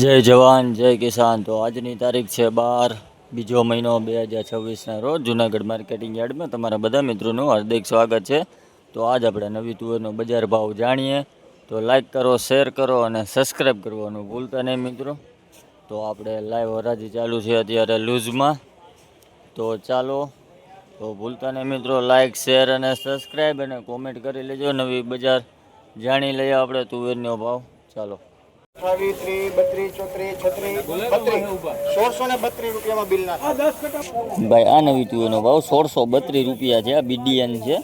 જય જવાન, જય કિસાન. તો આજની તારીખ છે બાર, બીજો મહિનો બે હજાર છવ્વીસના રોજ જૂનાગઢ માર્કેટિંગ યાર્ડમાં તમારા બધા મિત્રોનું હાર્દિક સ્વાગત છે. તો આજ આપણે નવી તુવેરનો બજાર ભાવ જાણીએ. તો લાઈક કરો શેર કરો અને સબસ્ક્રાઈબ કરવાનું ભૂલતા નહીં મિત્રો. તો આપણે લાઈવ હરાજી ચાલુ છે અત્યારે લૂઝમાં. તો ચાલો, તો ભૂલતા નહીં મિત્રો લાઈક શેર અને સબસ્ક્રાઈબ અને કોમેન્ટ કરી લેજો. નવી બજાર જાણી લઈએ આપણે તુવેરનો ભાવ. ચાલો. અઠાવીસ ત્રીસ બત્રીસ ચોત્રીસ છત્રીસ બત્રીસ. સોળસો ને બત્રીસ રૂપિયામાં બિલ ના ભાઈ આ નવી તુવેરનો ભાવ સોળસો બત્રીસ રૂપિયા છે આ બીડીએન છે.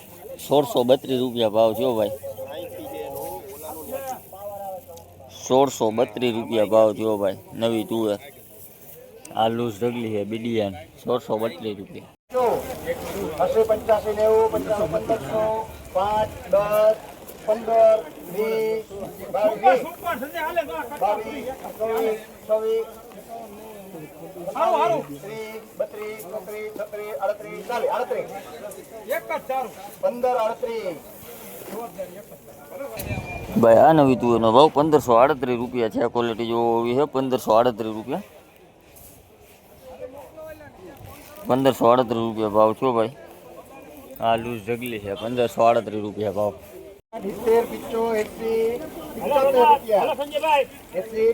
સોળસો બત્રીસ રૂપિયા ભાવ છે ભાઈ. સોળસો બત્રીસ રૂપિયા ભાવ છે ભાઈ નવી તુવેર આ લૂઝ ઢગલી છે બીડીએન સોળસો બત્રીસ રૂપિયા. જો પંચ્યાસી નેવું પંચાણું પંદરસો પાંચ દસ પંદર વીસ બાવીસ બાવીસ ચોવીસ ચોવીસ ત્રીસ બત્રીસ ચોત્રીસ છત્રીસ અડત્રીસ ચાલીસ અડત્રીસ પંદર અડત્રીસ ભાઈ આ નવી તુવેરનો ભાવ પંદરસો આડત્રીસ રૂપિયા છે. આ ક્વોલિટી જો એવી છે, પંદરસો આડત્રીસ રૂપિયા. પંદરસો આડત્રીસ રૂપિયા ભાવ છો ભાઈ. આ લૂઝ ઢગલી છે, પંદરસો આડત્રીસ રૂપિયા ભાવ. સિત્તેર પિચ્ચો એસી પંચોતેર રૂપિયા. એસી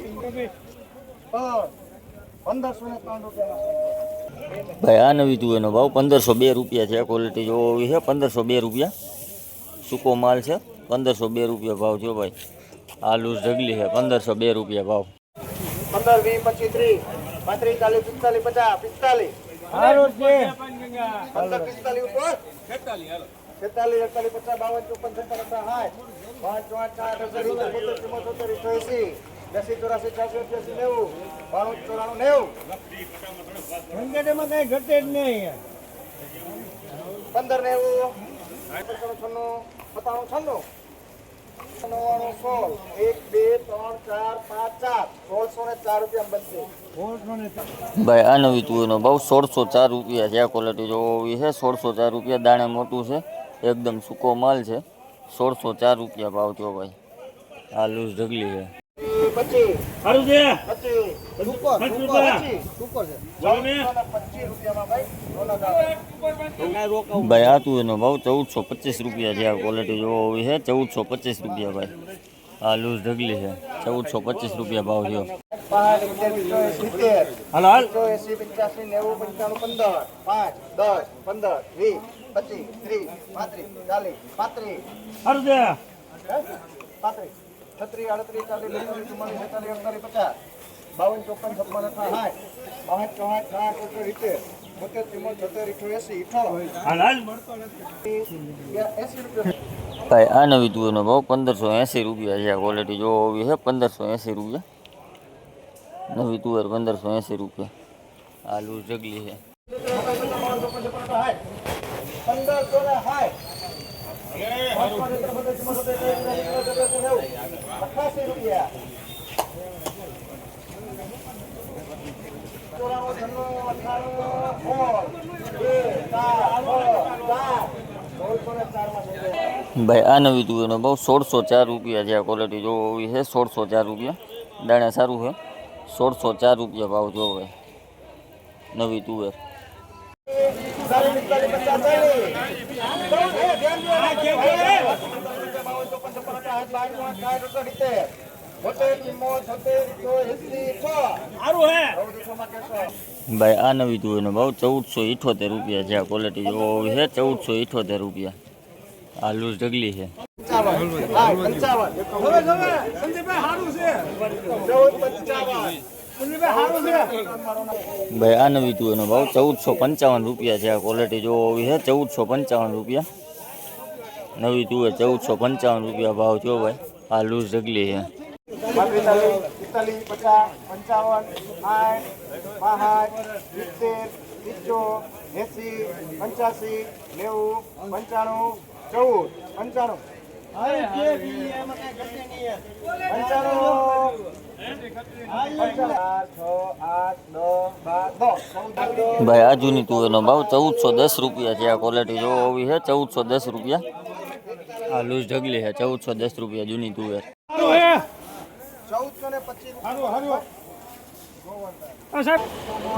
પંદરસો ને ત્રણ રૂપિયા ભાઈ આ નવી તુવેરનો ભાવ પંદરસો બે રૂપિયા છે. ક્વોલિટી જો એવી છે પંદરસો બે રૂપિયા. સૂકો માલ છે પંદરસો બે રૂપિયા ભાવ જો ભાઈ. આ લૂઝ ઢગલી છે પંદરસો બે રૂપિયા ભાવ. પંદર વીસ પચીસ ત્રીસ. પાંત્રીસ ચાલીસ પિસ્તાલીસ પચાસ પિસ્તાલીસ. પંદર પિસ્તાલીસ ઉપર. છેતાલીસ અડતાલીસ પચાસ બાવન ચોપન સત્તર સાઠ પાંચ પાંચ ચાર અઠાસી બોતેર ચુમ્મોતેર ચોતેર એસી એસી ચોરાસી ચારસો અઠ્યાસી નેવું બાણું ચોરાણું નેવું. કઈ ઘટે જ નહીં પંદર નેવું છન્નું સત્તાણું છન્નું. નવ્વાણું સોળ એક બે ત્રણ ચાર પાંચ ચાર સોળસો ને ચાર રૂપિયા બનશે. ભાઈ આ નવી તુવેરનો ભાવ સોળસો ચાર રૂપિયા છે. આ ક્વોલિટી જોવી છે. સોળસો ચાર રૂપિયા દાણે મોટું છે. એકદમ સૂકો માલ છે. સોળસો ચાર રૂપિયા ભાવ થયો ભાઈ. આ લૂઝ ઢગલી છે. ભાઈ રોનક એનો ભાવ ચૌદસો પચીસ રૂપિયા છે. આ ક્વોલિટી જોવો હોય છે. ચૌદસો પચીસ રૂપિયા ભાઈ. આ લૂઝ ઢગલી છે. ચૌદસો પચીસ રૂપિયા ભાવ થયો. પાંચ પિચોતેર સિત્તેર હાલો, હાલ. નેવું પંચાણું પંદર પાંચ દસ પંદર વીસ પચીસ ત્રીસ પાંત્રીસ ચાલીસ પાંત્રીસ પાંત્રીસ છત્રીસ આડત્રીસ ચાલીસ બેતાલીસ ચુમ્માલીસ પચાસ બાવન ચોપન છપ્પન સાઠ પાંચ ચોસઠ સાઠ એસી એસી રૂપિયા આ નવી તુવેરનો ભાવ પંદરસો એંસી રૂપિયા છે ક્વોલિટી જો એવી છે પંદરસો એંસી રૂપિયા. નવી તુવેર પંદરસો એંસી રૂપિયા આલુ જગલી છે. ભાઈ, આ નવી તુવેરનો બહુ સોળસો ચાર રૂપિયા છે. આ ક્વોલિટી જોવો એવી છે, સોળસો ચાર રૂપિયા. દાણા સારું છે. સોળસો ચાર રૂપિયા ભાવ જો ભાઈ નવી તુવેર. ભાઈ, આ નવી તુવેરનો ભાવ ચૌદસો ઇઠોતેર રૂપિયા છે, આ ક્વોલિટી છે, ચૌદસો ઇઠોતેર રૂપિયા. આ લૂઝ ઢગલી છે. ભાઈ, આ નવી તુવેરનો ભાવ ચૌદસો પંચાવન રૂપિયા છે. આ ક્વોલિટી જોવો છે, ચૌદસો પંચાવન રૂપિયા. નવી તુવે ચૌદસો પંચાવન રૂપિયા ભાવ થયો ભાઈ. આ લૂઝ ઢગલી છે. એસી, પંચ્યાસી, નેવું, પંચાણું ચૌદ પંચાણું. ભાઈ આ જૂની તુવેરનો ભાવ ચૌદસો દસ રૂપિયા છે. આ ક્વોલિટી જો આવી છે ચૌદસો દસ રૂપિયા. આ લૂઝ ઢગલી છે ચૌદસો દસ રૂપિયા જૂની તુવેર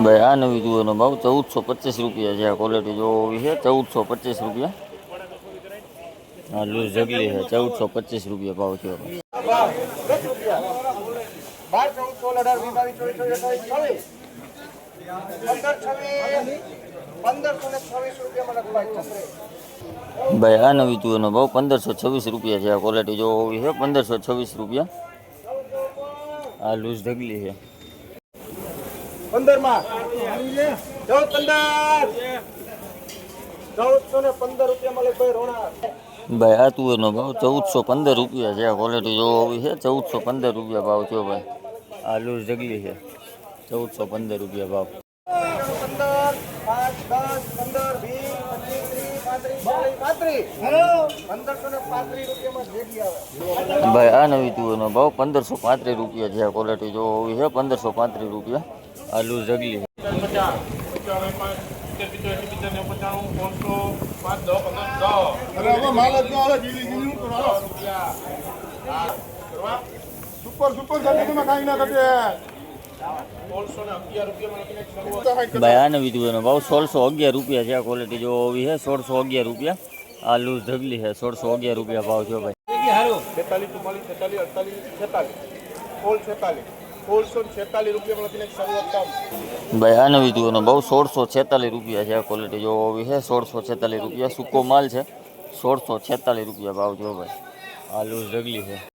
ભાઈ આ નવી તુવેરનો ભાવ ચૌદસો પચીસ રૂપિયા છે. આ ક્વોલિટી જો આવી છે ચૌદસો પચીસ રૂપિયા. હા લૂઝ જગલી છે ચૌદસો પચીસ રૂપિયા ભાવ થયો. બાર રૂપિયા ચૌદ સોળ અઢાર વીસ બાવીસ ચોવીસ ચોવીસ છવ્વીસ પંદર છવ્વીસ પંદરસો ને છવ્વીસ રૂપિયામાં લખવાય છત્રી ભાઈ, આ નવી તુવેરનો ભાવ પંદરસો છવ્વીસ રૂપિયા છે. આ ક્વોલિટી જો એવી છે, પંદરસો છવ્વીસ રૂપિયા. આ લૂઝ ઢગલી છે પંદરમાં ચૌદ પંદર. ચૌદસો ને પંદર રૂપિયામાં લખ ભાઈ રોણા ભાઈ, આ તુવેરનો ભાવ ચૌદસો પંદર રૂપિયા છે. આ ક્વોલિટી જોવો આવી છે. ચૌદસો પંદર રૂપિયા ભાવ થયો ભાઈ. આલુ જગલી છે. ચૌદસો પંદર રૂપિયા ભાવ. ભાઈ, આ નવી તુવેરનો ભાવ પંદરસો પાંત્રીસ રૂપિયા છે. આ ક્વોલિટી જોવો આવી છે. પંદરસો પાંત્રીસ રૂપિયા. સુપર સુપર કાંઈ ના ઘટે. ભાઈ આ નવી તુવેરનો ભાવ સોળસો અગિયાર રૂપિયા છે આ ક્વોલિટી જો આવી છે સોળસો અગિયાર રૂપિયા. આ લૂઝ ઢગલી છે સોળસો અગિયાર રૂપિયા ભાવ છે ભાઈ. બેતાલીસ ચુમ્માલીસ છેતાલીસ અડતાલીસ છેતાલીસ. છેતાલીસ. સોળસો છેતાલીસ રૂપિયામાં શરૂઆત ભાવ સોળસો છેતાલીસ રૂપિયા છે, આ ક્વોલિટી જો આવી છે સોળસો છેતાલીસ રૂપિયા સૂકો માલ છે? સોળસો છેતાલીસ રૂપિયા ભાવ જો ભાઈ. આ લૂઝ ઢગલી છે.